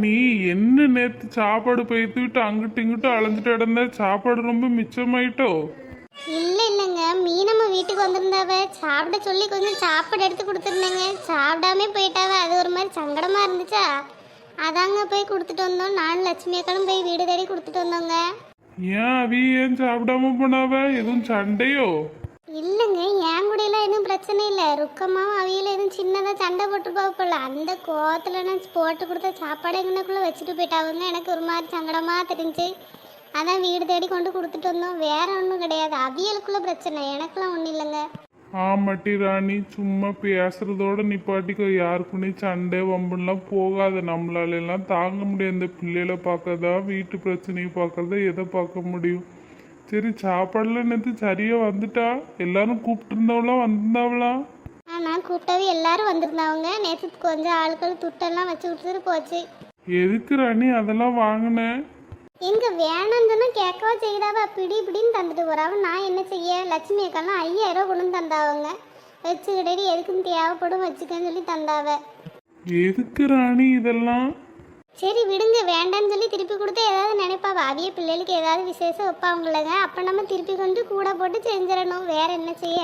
ராணி என்ன நேத்து சாப்பாடு போய்த்துட்டு அங்கிட்டு இங்கிட்டு அலைஞ்சிட்டு இடந்த சாப்பாடு ரொம்ப மிச்சமாயிட்டோ? இல்ல இல்லைங்க. மீனம்மா வீட்டுக்கு வந்திருந்தாவ. சாப்பிட சொல்லி கொஞ்சம் சாப்பாடு எடுத்து கொடுத்துருந்தேங்க. சாப்பிடாம போயிட்டாவ. அது ஒரு மாதிரி சங்கடமா இருந்துச்சா? அதாங்க போய் கொடுத்துட்டு வந்தோம். நானும் லட்சுமி அக்காலும் போய் வீடு தேடி கொடுத்துட்டு வந்தோங்க. ஏன் அவி ஏன் சாப்பிடாம போனாவ? எதுவும் சண்டையோ? இல்லைங்க என் கூடயெல்லாம் எதுவும் பிரச்சனை இல்லை. ருக்கமாகவும் அவையில் எதுவும் சின்னதாக சண்டை போட்டு போல. அந்த கோவத்தில் நான் போட்டு கொடுத்த சாப்பாடு எங்கனக்குள்ளே வச்சுட்டு போயிட்டாவுங்க. எனக்கு ஒரு மாதிரி சங்கடமாக தெரிஞ்சு அதான் வீடு தேடி கொண்டு கொடுத்துட்டு வந்தோம். வேற ஒன்றும் கிடையாது. அவியலுக்குள்ள பிரச்சனை. எனக்குலாம் ஒன்றும் இல்லைங்க. ஆமாட்டி ராணி சும்மா பேசுறதோட நிப்பாட்டிக்கு. யாருக்குனே சண்டை வம்புலாம் போகாது. நம்மளால எல்லாம் தாங்க முடியாது. இந்த பிள்ளைகளை பார்க்கறதா வீட்டு பிரச்சனையை பார்க்கறதா எதை பார்க்க முடியும்? சரி சாப்பாடுலாம் நேற்று சரியா வந்துட்டா? எல்லாரும் கூப்பிட்டு இருந்தவளாம் வந்திருந்தாவளா? ஆ நான் கூப்பிட்டது எல்லாரும் வந்திருந்தாங்க நேற்று கொஞ்சம் ஆட்கள் துட்டெல்லாம் வச்சு கொடுத்துட்டு போச்சு. எதுக்கு ராணி அதெல்லாம் வாங்கினேன் எங்க வேணான்னு கேட்கவா செய்தாவ? பிடி பிடின்னு தந்துட்டு போறாவ. நான் என்ன செய்ய? லட்சுமி அக்கெல்லாம் ஐயாயிரம் ரூபா கொண்டு வந்து தந்தாவங்க வச்சுக்கிட்டே எதுக்கும் தேவைப்படும் வச்சுக்கன்னு சொல்லி தந்தாவ. எதுக்கு ராணி இதெல்லாம்? சரி விடுங்க வேண்டாம்னு சொல்லி திருப்பி கொடுத்தா ஏதாவது நினைப்பாவ அவிய பிள்ளைகளுக்கு ஏதாவது விசேஷம் வைப்பாங்களங்க அப்போ நம்ம திருப்பி கொண்டு கூட போட்டு செஞ்சிடணும். வேற என்ன செய்ய?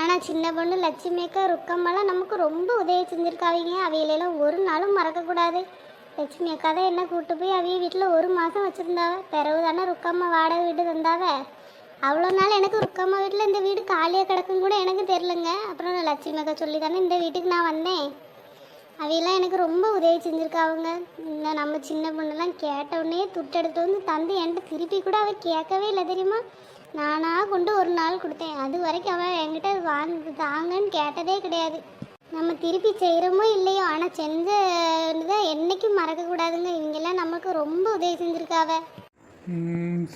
ஆனால் சின்ன பொண்ணு லட்சுமிக்கா ருக்கம்மெல்லாம் நமக்கு ரொம்ப உதவி செஞ்சுருக்காவீங்க. அவையிலெல்லாம் ஒரு நாளும் மறக்கக்கூடாது லட்சுமி அக்கா தான் என்ன கூப்பிட்டு போய் அவிய வீட்டில் ஒரு மாதம் வச்சுருந்தாவ பிறகு தானே ருக்கம்மா வாடகை வீடு தந்தாவ? அவ்வளோ நாள் எனக்கு ருக்கம்மா வீட்டில் இந்த வீடு காலியாக கிடக்கும் கூட எனக்கு தெரிலங்க அப்புறம் லட்சுமி அக்கா சொல்லி தானே இந்த வீட்டுக்கு நான் வந்தேன். அவையெல்லாம் எனக்கு ரொம்ப உதவி செஞ்சுருக்காவுங்க இந்த நம்ம சின்ன பொண்ணெல்லாம் கேட்ட உடனே துட்டெடுத்து வந்து தந்து என்கிட்ட திருப்பி கூட அவள் கேட்கவே இல்லை தெரியுமா? நானாக கொண்டு ஒரு நாள் கொடுத்தேன். அது வரைக்கும் அவள் என்கிட்ட வாங்க தாங்கன்னு கேட்டதே கிடையாது. நம்ம திருப்பி செய்கிறோமோ இல்லையோ ஆனால் செஞ்சதை என்றைக்கும் மறக்கக்கூடாதுங்க இவங்கெல்லாம் நமக்கு ரொம்ப உதவி செஞ்சுருக்காவ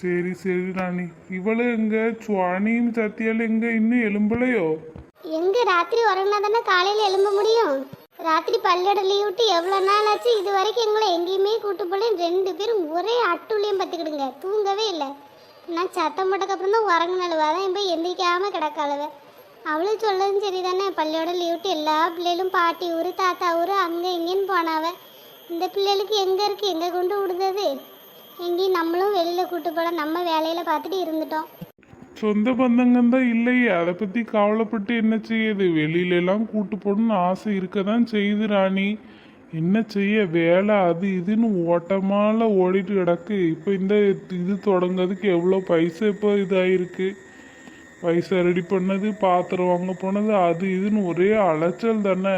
சரி சரி ராணி. இவளு எங்க? சுவானியும் சத்தியாலும் எங்க? இன்னும் எலும்பலையோ எங்க ராத்திரி உறங்கினா தானே காலையில் எழும்ப முடியும்? ராத்திரி பள்ளியோட லீவ் விட்டு எவ்வளோ நாள் ஆச்சு? இது வரைக்கும் எங்களை எங்கேயுமே கூட்டு போல ரெண்டு பேரும் ஒரே அட்டுழியம் பார்த்துக்கிடுங்க. தூங்கவே இல்லை. நான் சத்தம் போட்டக்கப்புறம் தான் உறங்கினாலுவா தான் போய் எந்திரிக்காமல் கிடக்காளவ. அவளும் சொல்லதும் சரி தானே பள்ளியோட லீவ் விட்டு எல்லா பிள்ளைகளும் பாட்டி ஊர் தாத்தா ஊர் அங்கே இங்கேன்னு போனாவ. இந்த பிள்ளைகளுக்கு எங்கே இருக்குது எங்கே கொண்டு விடுதது எங்கேயும் நம்மளும் வெளியில் கூட்டு போல நம்ம வேலையில் பார்த்துட்டு இருந்துட்டோம். சொந்த பந்தங்கள் தான் இல்லையே. அதை பற்றி கவலைப்பட்டு என்ன செய்யுது வெளியிலலாம் கூட்டு போகணும்னு ஆசை இருக்க தான் செய்யுது ராணி. என்ன செய்ய? வேலை அது இதுன்னு ஓட்டமால ஓடிட்டு கிடக்கு. இப்போ இந்த இது தொடங்கிறதுக்கு எவ்வளோ பைசா இப்போ இதாகிருக்கு பைசா ரெடி பண்ணது பாத்திரம் வாங்க போனது அது இதுன்னு ஒரே அலைச்சல் தானே.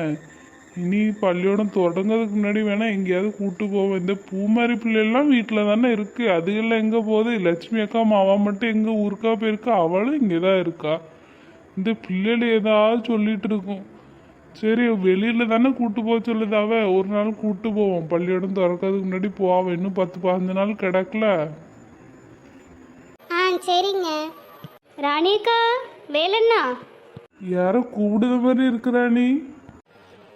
இனி பள்ளியோடம் தொடங்கிறதுக்கு முன்னாடி வேணா எங்கேயாவது கூட்டு போவோம். இந்த பூமாரி பிள்ளைலாம் வீட்டில் தானே இருக்கு. அதுகெல்லாம் எங்கே போகுது? லட்சுமி அக்கா மாவா மட்டும் எங்கே ஊருக்கா போயிருக்கா? அவளும் இங்கே தான் இருக்கா? இந்த பிள்ளைகள் ஏதாவது சொல்லிட்டு இருக்கும். சரி வெளியில தானே கூட்டு போக சொல்லுது அவ. ஒரு நாள் கூட்டு போவோம். பள்ளியோடம் திறக்கிறதுக்கு முன்னாடி போவோம் இன்னும் பத்து பதினஞ்சு நாள் கிடக்கல. ஆ சரிங்க. ராணிக்கா வேலண்ணா. யாரோ கூப்பிடுத மாதிரி இருக்கிறா நீ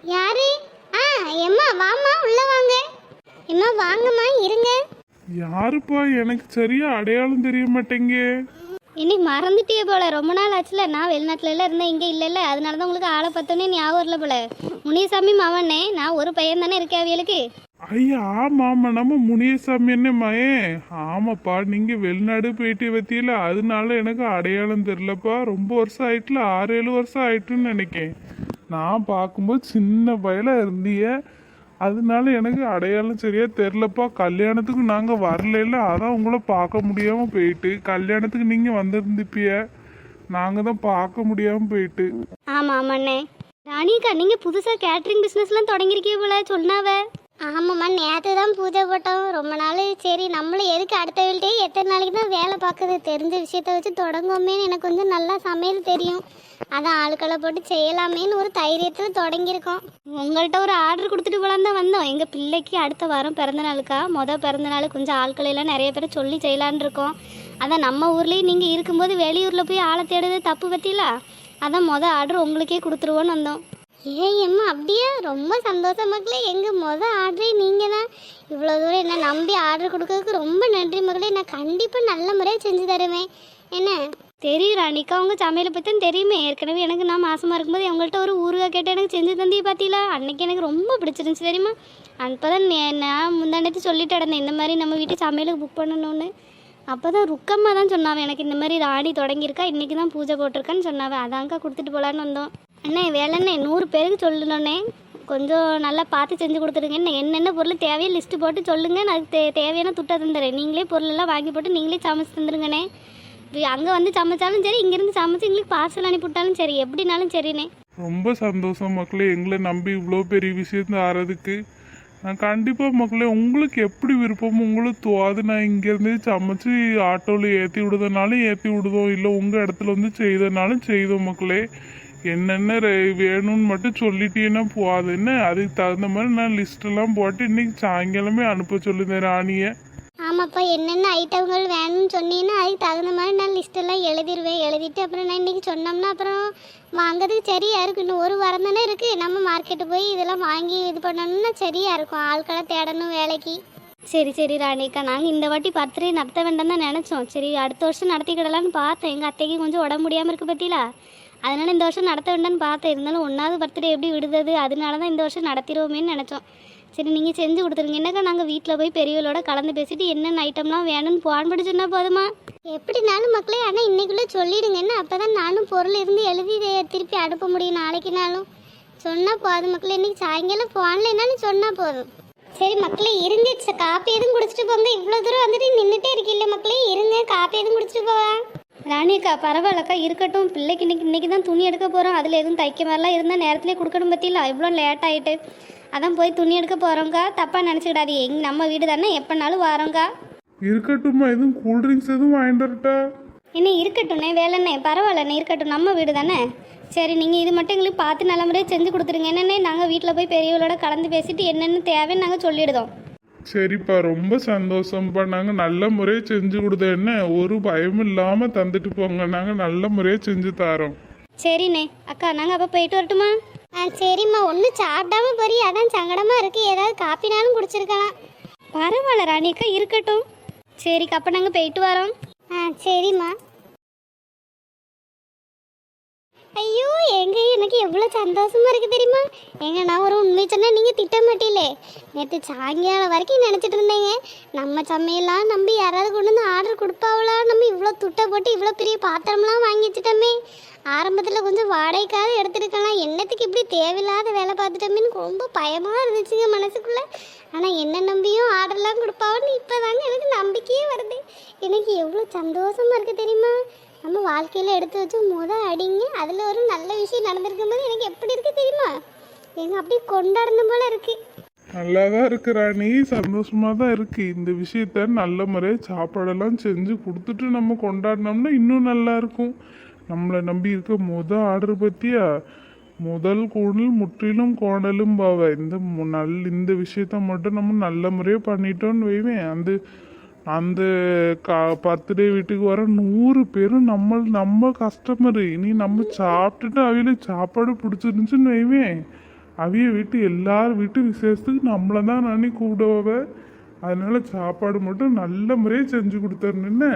யாரு? ஆ எம்மா வாம்மா உள்ள வாங்க. எம்மா வாங்கம்மா இருங்க. யாருப்பா? எனக்கு சரியா அடையாளம் தெரிய மாட்டேங்க. இன்னைக்கு மறந்துட்டியே போல. ரொம்ப நாள் ஆச்சுல. நான் வெளிநாட்டுல எல்லாம் இருந்தேன் இங்கே இல்லைல்ல. அதனால தான் உங்களுக்கு ஆளை பார்த்தோன்னே ஞாபகம் வரல போல. முனியசாமி மவனே நான் ஒரு பையன் தானே இருக்கேன் அவியலுக்கு? ஐயா ஆமா ஆமா. நம்ம முனியசாமி என்ன மயன் ஆமாப்பா நீங்க வெளிநாடு போயிட்டு பத்தியில அதனால எனக்கு அடையாளம் தெரியலப்பா. ரொம்ப வருஷம் ஆயிட்டுல. ஆறு ஏழு வருஷம் ஆயிட்டுன்னு நினைக்கேன். நான் பார்க்கும்போது சின்ன பயல இருந்தீங்க அதனால எனக்கு அடையாளம் சரியா தெரிலப்பா கல்யாணத்துக்கு நாங்க வரல அதான் உங்களை பார்க்க முடியாம போயிட்டு. கல்யாணத்துக்கு நீங்க வந்திருந்துப்பிய நாங்க தான் பார்க்க முடியாம போயிட்டு. ஆமாம் ஆமாண்ணே. ராணிக்கா நீங்கள் புதுசாக கேட்ரிங் பிஸ்னஸ்லாம் தொடங்கியிருக்கீங்க போல. சொன்னாவே. ஆமாம்மா நேற்று தான் பூஜை போட்டோம். ரொம்ப நாள். சரி நம்மளும் எதுக்கு அடுத்த வீட்டையே எத்தனை நாளைக்கு தான் வேலை பார்க்குது? தெரிஞ்ச விஷயத்த வச்சு தொடங்குவோமேன்னு எனக்கு கொஞ்சம் நல்லா சமையல் தெரியும். அதான் ஆளுக்களை போட்டு செய்யலாமேன்னு ஒரு தைரியத்தில் தொடங்கியிருக்கோம். உங்கள்கிட்ட ஒரு ஆர்டர் கொடுத்துட்டு போலாம் தான் வந்தோம். எங்கள் பிள்ளைக்கு அடுத்த வாரம் பிறந்த நாளுக்கா? மொதல் பிறந்த நாள் கொஞ்சம் ஆட்களையெல்லாம் நிறைய பேர் சொல்லி செய்யலான்னு இருக்கோம். அதான் நம்ம ஊர்லேயே நீங்கள் இருக்கும்போது வெளியூரில் போய் ஆளை தேடுறது தப்பு பற்றிலா அதான் மொதல் ஆர்டர் உங்களுக்கே கொடுத்துருவோன்னு வந்தோம். ஏய் அம்மா அப்படியே ரொம்ப சந்தோஷம் மக்களே. எங்கள் மொதல் ஆர்டரே நீங்கள் தான் இவ்வளோ தூரம் என்ன நம்பி ஆர்டர் கொடுக்கறதுக்கு ரொம்ப நன்றி மக்களே. நான் கண்டிப்பாக நல்ல முறையாக செஞ்சு தருவேன். என்ன? தெரியும் ராணிக்கா அவங்க சமையலை பற்றி தான் தெரியுமே. ஏற்கனவே எனக்கு நான் மாசமாக இருக்கும்போது அவங்கள்ட்ட ஒரு ஊருக கேட்டு எனக்கு செஞ்சு தந்தி பார்த்தீங்களா அன்னைக்கு எனக்கு ரொம்ப பிடிச்சிருந்துச்சு தெரியுமா? அப்போ தான் நான் முந்தானத்து சொல்லிட்டு இருந்தேன் இந்த மாதிரி நம்ம வீட்டு சமையலுக்கு புக் பண்ணணும்னு. அப்போ தான் ருக்கம்மா தான் சொன்னாவே எனக்கு இந்த மாதிரி ராணி தொடங்கியிருக்கா இன்றைக்கி தான் பூஜை போட்டிருக்கான்னு சொன்னாவே. அதாங்க்கா கொடுத்துட்டு போகலான்னு வந்தோம். அண்ணே வேலைண்ணே நூறு பேருக்கு சொல்லணுண்ணே கொஞ்சம் நல்லா பார்த்து செஞ்சு கொடுத்துருங்க என்னென்ன பொருள் தேவையோ லிஸ்ட்டு போட்டு சொல்லுங்கள் நான் தே தேவையான துட்டை தந்துடுறேன். நீங்களே பொருளெல்லாம் வாங்கி போட்டு நீங்களே சமைச்சு தந்துருங்கண்ணே அங்கே வந்து சமைச்சாலும் சரி இங்கேருந்து சமைச்சு எங்களுக்கு பார்சல் அனுப்பிவிட்டாலும் சரி எப்படினாலும் சரிண்ணே. ரொம்ப சந்தோஷம் மக்களே. எங்களை நம்பி இவ்வளோ பெரிய விஷயத்த ஆறதுக்கு. நான் கண்டிப்பாக மக்களே உங்களுக்கு எப்படி விருப்பமோ உங்களுக்கு தோது நான் இங்கேருந்து சமைச்சு ஆட்டோவில் ஏற்றி விடுதனாலும் ஏற்றி விடுதோம். இல்லை உங்கள் இடத்துல வந்து செய்தனாலும் செய்தோம் மக்களே. என்னென்ன ரே வேணும்னு மட்டும் சொல்லிட்டீங்கன்னா போகாதுன்னு அதுக்கு தகுந்த மாதிரி நான் லிஸ்ட்டெல்லாம் போட்டு இன்னைக்கு சாயங்காலமே அனுப்ப சொல்லுதேன் ராணியை. ஆமாப்பா என்னென்ன ஐட்டங்கள் வேணும்னு சொன்னீங்கன்னா அதுக்கு தகுந்த மாதிரி நான் லிஸ்ட்டெல்லாம் எழுதிடுவேன் எழுதிட்டு அப்புறம் நான் இன்றைக்கி சொன்னோம்னா அப்புறம் வாங்குறதுக்கு சரியாக இருக்கும். இன்னும் ஒரு வாரம் தானே இருக்குது நம்ம மார்க்கெட்டு போய் இதெல்லாம் வாங்கி இது பண்ணணும்னா சரியாக இருக்கும். ஆட்களை தேடணும் வேலைக்கு. சரி சரி ராணிக்கா. நாங்கள் இந்த வாட்டி பர்த்டே நடத்த வேண்டாம் தான் நினச்சோம். சரி அடுத்த வருஷம் நடத்திக்கிடலான்னு பார்த்தேன். எங்கள் அத்தைக்கு கொஞ்சம் உடம்பு முடியாமல் இருக்கு பார்த்தீங்களா அதனால இந்த வருஷம் நடத்த வேண்டாம்னு பார்த்தேன் இருந்தாலும் ஒன்றாவது பர்த்டே எப்படி விடுதது? அதனால தான் இந்த வருஷம் நடத்திடுவோமேன்னு நினச்சோம். சரி நீங்கள் செஞ்சு கொடுத்துருங்க. என்னக்கா நாங்கள் வீட்டில் போய் பெரியவளோட கலந்து பேசிட்டு என்னென்ன ஐட்டம்லாம் வேணும்னு போன் படி சொன்னால் போதுமா? எப்படினாலும் மக்களே ஆனால் இன்னைக்குள்ளே சொல்லிடுங்க. என்ன அப்போ தான் நானும் பொருள் இருந்து எழுதி திருப்பி அனுப்ப முடியும் நாளைக்குனாலும் சொன்னால் போதும் மக்களே. இன்னைக்கு சாயங்காலம் ஃபோன்லனாலும் சொன்னால் போதும். சரி மக்களே இருங்க. ச- காப்பி எதுவும் குடிச்சிட்டு போங்க. இவ்வளோ தூரம் வந்துட்டு நின்றுட்டே இருக்கீல்ல மக்களே. இருங்க காப்பி எதுவும் குடிச்சிட்டு போவேன் ராணிக்கா பரவாயில்லக்கா இருக்கட்டும். பிள்ளைக்கு இன்னைக்கு இன்னைக்கு தான் துணி எடுக்க போகிறோம் அதில் எதுவும் தைக்க மாதிரிலாம் இருந்தால் நேரத்திலே கொடுக்கணும் பற்றியில இவ்வளோ லேட் ஆகிட்டு அதான் போய் துணி எடுக்க போகிறோங்க்கா தப்பாக நினச்சிக்கிடாதீங்க எங்க நம்ம வீடு தானே. எப்போனாலும் வரோங்க்கா இருக்கட்டும்மா. எதுவும் கூல்ட்ரிங்க்ஸ் எதுவும் வாங்கிட்டு வரட்டா? என்ன இருக்கட்டும்ண்ணே. வேலைண்ணே பரவாயில்லண்ணே. இருக்கட்டும். நம்ம வீடு தானே. சரி நீங்கள் இது மட்டும் எங்களுக்கு பார்த்து நல்ல முறையாக செஞ்சு கொடுத்துருங்க. என்னண்ணே நாங்கள் வீட்டில் போய் பெரியவளோட கலந்து பேசிட்டு என்னென்னு தேவைன்னு நாங்கள் சொல்லிடுதோம். சரிப்பா ரொம்ப சந்தோஷம்ப்பா நாங்கள் நல்ல முறையாக செஞ்சு கொடுத்த என்ன? ஒரு பயமும் இல்லாமல் தந்துட்டு போங்க. நாங்கள் நல்ல முறையாக செஞ்சு தரோம். சரிண்ணே. அக்கா நாங்கள் அப்போ போயிட்டு வரட்டுமா? ஆ சரிம்மா. ஒன்றும் சாப்பிடாம போறீ அதான் சங்கடமாக இருக்குது ஏதாவது காப்பினாலும் குடிச்சிருக்கலாம். பரவாயில்ல ராணிக்கா இருக்கட்டும். சரிக்கா அப்போ நாங்கள் போயிட்டு வரோம். ஆ சரிம்மா. ஐயோ எங்க எனக்கு எவ்வளோ சந்தோஷமா இருக்கு தெரியுமா? எங்க நான் ஒரு உண்மை சொன்னா நீங்க திட்ட மாட்டீங்களே. நேற்று சாயங்காலம் வரைக்கும் நினைச்சிட்டு இருந்தேங்க. நம்ம சமையலாம் நம்பி யாராவது கொண்டு வந்து ஆர்டர் கொடுப்பாவளா? நம்ம இவ்வளோ துட்டை போட்டு இவ்வளோ பெரிய பாத்திரம்லாம் வாங்கி வச்சுட்டோமே. ஆரம்பத்தில் கொஞ்சம் வாடகைக்காக எடுத்துருக்கலாம். என்னத்துக்கு இப்படி தேவையில்லாத வேலை பார்த்துட்டோமேன்னு ரொம்ப பயமாக இருந்துச்சுங்க மனசுக்குள்ளே. ஆனால் என்ன நம்பியும் ஆர்டர்லாம் கொடுப்பாவோன்னு இப்போ தாங்க எனக்கு நம்பிக்கையே வருது. எனக்கு எவ்வளோ சந்தோஷமா இருக்குது தெரியுமா? வாழ்க்கையில் எடுத்து வச்சு முத அடிங்க. அதில் ஒரு நல்ல விஷயம் நடந்திருக்கும் போது எனக்கு எப்படி இருக்கு தெரியுமா? எங்க அப்படியே கொண்டாடணும் போல இருக்கு. நல்லா தான் இருக்கு ராணி. சந்தோஷமாக தான் இருக்கு. இந்த விஷயத்த நல்ல முறையாக சாப்பாடெல்லாம் செஞ்சு கொடுத்துட்டு நம்ம கொண்டாடினோம்னா இன்னும் நல்லா இருக்கும். நம்மளை நம்பி இருக்க முத ஆர்டர் பற்றியா முதல் கூணல் முற்றிலும் கோணலும் பாவ. இந்த மு- நல் இந்த விஷயத்த மட்டும் நம்ம நல்ல முறையாக பண்ணிட்டோம்னு வைவேன். அந்த அந்த கா பர்த்டே வீட்டுக்கு வர நூறு பேரும் நம்ம நம்ம கஸ்டமரு இனி நம்ம சாப்பிட்டுட்டு அவைகளுக்கு சாப்பாடு பிடிச்சிருந்துச்சுன்னு வைவேன். அவிய வீட்டு எல்லார் வீட்டு விசேஷத்துக்கு நம்மளை தான் நானே கூப்பிடுவ அதனால சாப்பாடு மட்டும் நல்ல முறையாக செஞ்சு கொடுத்துருன்னு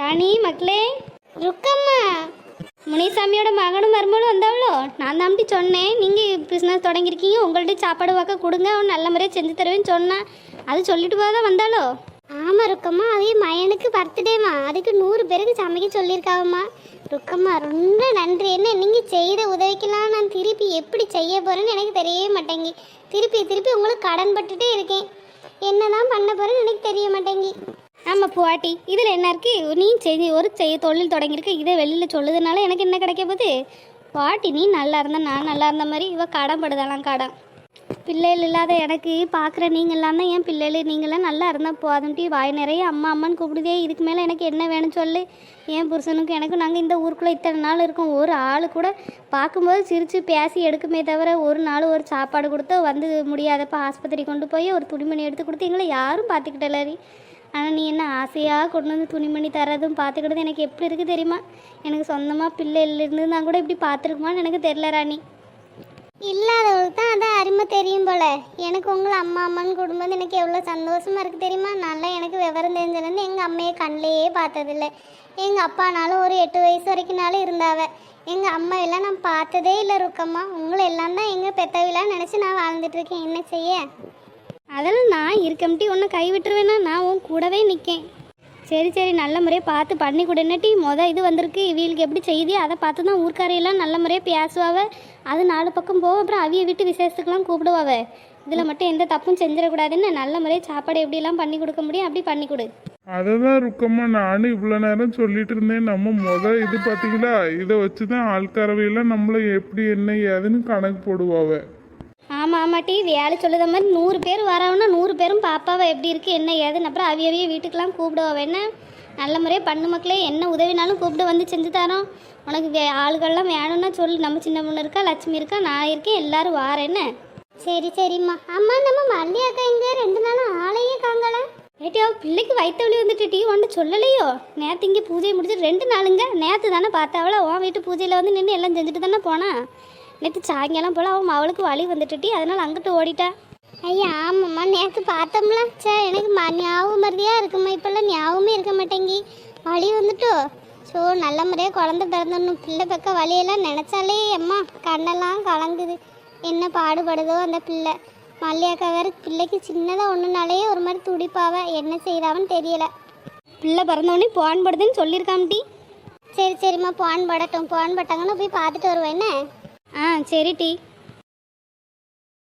ராணி மக்களே ருக்கம்மா. முனிசாமியோட மகனும் மருமகளும் வந்தவளோ? நான் தாண்டி சொன்னேன். நீங்கள் பிஸ்னஸ் தொடங்கியிருக்கீங்க. உங்கள்ட்ட சாப்பாடு வாக்க கொடுங்க. அவன் நல்ல முறையாக செஞ்சு தருவேன்னு சொன்னேன். அது சொல்லிட்டு போக தான் வந்தாளோ? ஆமா ருக்கம்மா அதே மயனுக்கு பர்த்டேமா அதுக்கு நூறு பேருக்கு சமைக்க சொல்லியிருக்காவம்மா. ருக்கம்மா ரொம்ப நன்றி. என்ன நீங்கள் செய்த உதவிக்கெல்லாம் நான் திருப்பி எப்படி செய்ய போகிறேன்னு எனக்கு தெரியவே மாட்டேங்கி. திருப்பி திருப்பி உங்களுக்கு கடன் பட்டுட்டே இருக்கேன். என்னதான் பண்ண போகிறேன்னு எனக்கு தெரிய மாட்டேங்கி. ஆமாம் பாட்டி இதில் என்ன இருக்கு? நீ செஞ்சு ஒரு செய்ய தொழில் தொடங்கியிருக்க. இதை வெளியில் சொல்லுதுனால எனக்கு என்ன கிடைக்க போகுது? பாட்டி நீ நல்லா இருந்தா நான் நல்லா இருந்த மாதிரி இவ கடன் படுதலாம் கடன். பிள்ளைகள் இல்லாத எனக்கு பார்க்குற நீங்களாம் தான் என் பிள்ளைகள்? நீங்களாம் நல்லா இருந்தால் போதும்ட்டி வாய் நிறைய அம்மா அம்மான்னு கூப்பிடுதே. இதுக்கு மேலே எனக்கு என்ன வேணும் சொல்லு. என் புருஷனுக்கும் எனக்கும் நாங்கள் இந்த ஊருக்குள்ளே இத்தனை நாள் இருக்கோம். ஒரு ஆள் கூட பார்க்கும்போது சிரித்து பேசி எடுக்குமே தவிர ஒரு நாள் ஒரு சாப்பாடு கொடுத்தோ வந்து முடியாதப்பா ஆஸ்பத்திரி கொண்டு போய் ஒரு துணிமணி எடுத்து கொடுத்து எங்களை யாரும் பார்த்துக்கிட்டலாரி ஆனால் நீ என்ன ஆசையாக கொண்டு வந்து துணிமணி தரதும் பார்த்துக்கிட்டது எனக்கு எப்படி இருக்குது தெரியுமா? எனக்கு சொந்தமாக பிள்ளைலேருந்து நான் கூட இப்படி பார்த்துருக்குமான்னு எனக்கு தெரில ராணி இல்லாதவங்களுக்கு தான் அதான் அருமை தெரியும் போல. எனக்கு உங்களை அம்மா அம்மான்னு கூடும்போது எனக்கு எவ்வளோ சந்தோஷமாக இருக்குது தெரியுமா? நல்லா எனக்கு விவரம் தெரிஞ்சதுலேருந்து எங்கள் அம்மையை கண்ணிலேயே பார்த்ததில்ல. எங்கள் அப்பானாலும் ஒரு எட்டு வயசு வரைக்கும்னாலும் இருந்தாவ. எங்கள் அம்மா எல்லாம் நான் பார்த்ததே இல்லை ருக்கம்மா உங்களை எல்லாம் தான் எங்கள் பெத்தவிலாம் நினச்சி நான் வாழ்ந்துட்டுருக்கேன். என்ன செய்ய? அதெல்லாம் நான் இருக்கம்ட்டி ஒன்று கைவிட்டுருவேன்னா நான் உன் கூடவே நிற்கேன். சரி சரி நல்ல முறையாக பார்த்து பண்ணி கொடுன்னட்டி மொதல் இது வந்திருக்கு. இவங்களுக்கு எப்படி செய்தி? அதை பார்த்து தான் ஊர்க்காரையெல்லாம் நல்ல முறையாக பேசுவாவ. அது நாலு பக்கம் போக அப்புறம் அவிய வீட்டு விசேஷத்துக்கெல்லாம் கூப்பிடுவாவ. இதில் மட்டும் எந்த தப்பும் செஞ்சிடக்கூடாதுன்னு நல்ல முறையாக சாப்பாடு எப்படிலாம் பண்ணி கொடுக்க முடியும் அப்படி பண்ணி கொடு. அதை தான் ருக்கம்மா. நானும் இவ்வளோ நேரம் சொல்லிட்டு இருந்தேன். நம்ம மொதல் இது பார்த்தீங்களா? இதை வச்சு தான் ஆள்காரவையெல்லாம் நம்மளை எப்படி என்ன ஏதுன்னு கணக்கு போடுவாவை. ஆமாம் வேலை சொல்லுத மாதிரி நூறு பேர் வரவுன்னா நூறு பேரும் பாப்பாவை எப்படி இருக்குது என்ன ஏதுன்னு அப்புறம் அவிய அவிய வீட்டுக்கெல்லாம் கூப்பிடுவாவ என்ன? நல்ல முறையாக பண்ணு மக்களே என்ன உதவினாலும் கூப்பிட்டு வந்து செஞ்சு தரோம். உனக்கு வே ஆளுகள்லாம் வேணும்னா சொல்லு நம்ம சின்ன பொண்ணு இருக்கா லட்சுமி இருக்கா நான் இருக்கேன் எல்லாரும் வாரேன் என்ன? சரி சரிம்மா. அம்மா நம்ம மல்லி அக்கா இங்கே ரெண்டு நாளும் ஆளையே காங்கள ஏட்டியோ பிள்ளைக்கு வயிற்று வலி வந்துட்டு டீ ஒன்று சொல்லலையோ? நேற்று இங்கே பூஜையை முடிச்சு ரெண்டு நாளுங்க நேற்று தானே பார்த்தாவளோ உன் வீட்டு பூஜையில் வந்து நின்று எல்லாம் செஞ்சுட்டு தானே போனா? நேற்று சாயங்காலம் போல் அவன் அவளுக்கு வலி வந்துட்டு டீ அதனால் அங்கிட்டு ஓடிட்டா. ஐயா ஆமாம்மா நேற்று பார்த்தோம்ல. சே எனக்கு ம ஞாபகம் மருதியாக இருக்குமா இப்போல்லாம் ஞாபகமே இருக்க மாட்டேங்கி. வலி வந்துட்டோ? ஸோ நல்ல முறையாக குழந்தை பிறந்தணும் பிள்ளை பக்க வலியெல்லாம் நினச்சாலே அம்மா கண்ணெல்லாம் கலங்குது. என்ன பாடுபடுதோ அந்த பிள்ளை. மல்லியாக்கா வேற பிள்ளைக்கு சின்னதாக ஒன்றுனாலே ஒரு மாதிரி துடிப்பாவ. என்ன செய்தாவன்னு தெரியல. பிள்ளை பிறந்தவொடனே போன் படுதுன்னு சொல்லியிருக்காம் டீ சரி சரிம்மா பான் படட்டும். பான் பட்டாங்கன்னா போய் பார்த்துட்டு வருவேன் என்ன? ஆ சரி டி.